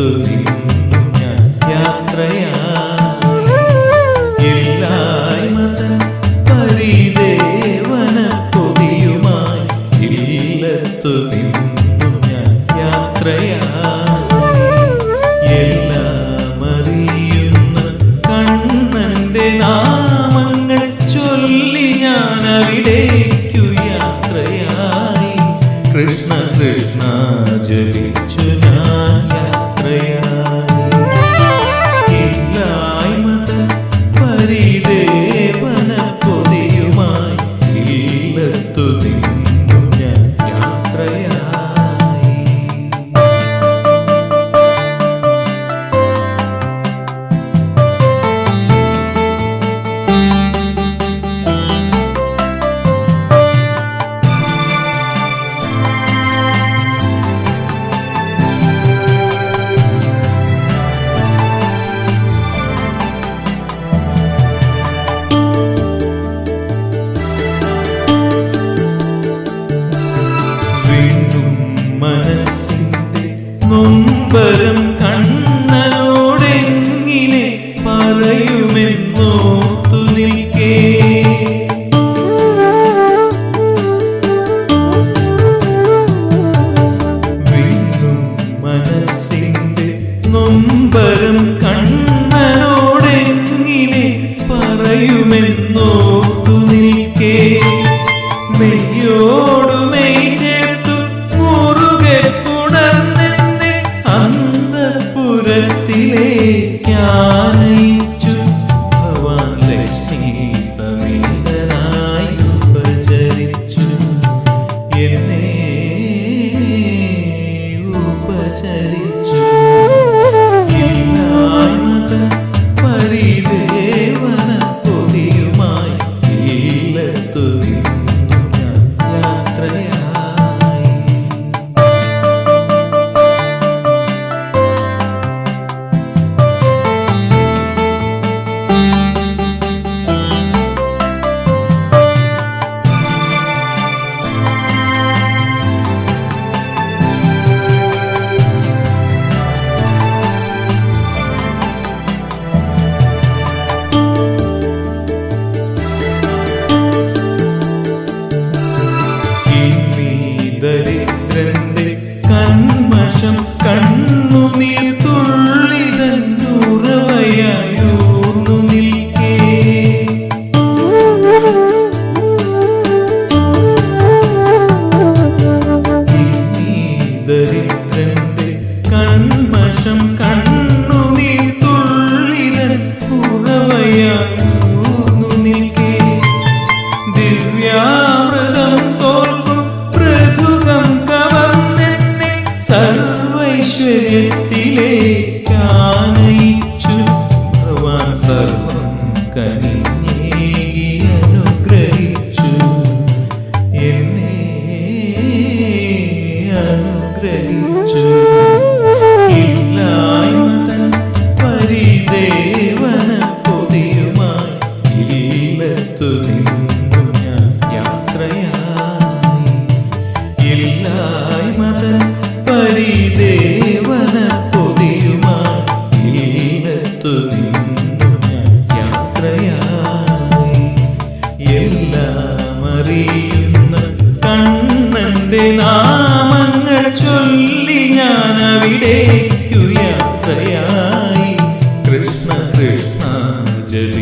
പുറത്തു ഞാൻ യാത്രയാ ഇല്ലായ്മ പരിദേവന പൊതിയുമായി ഇല്ലത്തു ഞാൻ യാത്രയാ എല്ലാം കണ്ണന്റെ നാമങ്ങൾ ചൊല്ലി ഞാൻ കൃഷ്ണ കൃഷ്ണ ജപിച്ചു പറയുമെന്നോർത്തു നിൽക്കേ. വീണ്ടും മനസ്സിന്റെ നൊമ്പരം കണ്ണനോടെങ്ങിനെ പറയുമെന്നോർത്തു നിൽക്കേ. നെയ്യോടു നെയ് ചേർത്തു മുറുകെ പുണർന്നെന്നെ അന്തപുരത്തിലേക്കാനയിച്ചു ഉറവയായൂർന്നു നിൽക്കേ. ദിവ്യാമൃതം തോൽക്കും പൃഥുകം കവർന്നെന്നെ സർവൈശ്വര്യത്തിലേക്കാനയിച്ചു ഇല്ലത്തു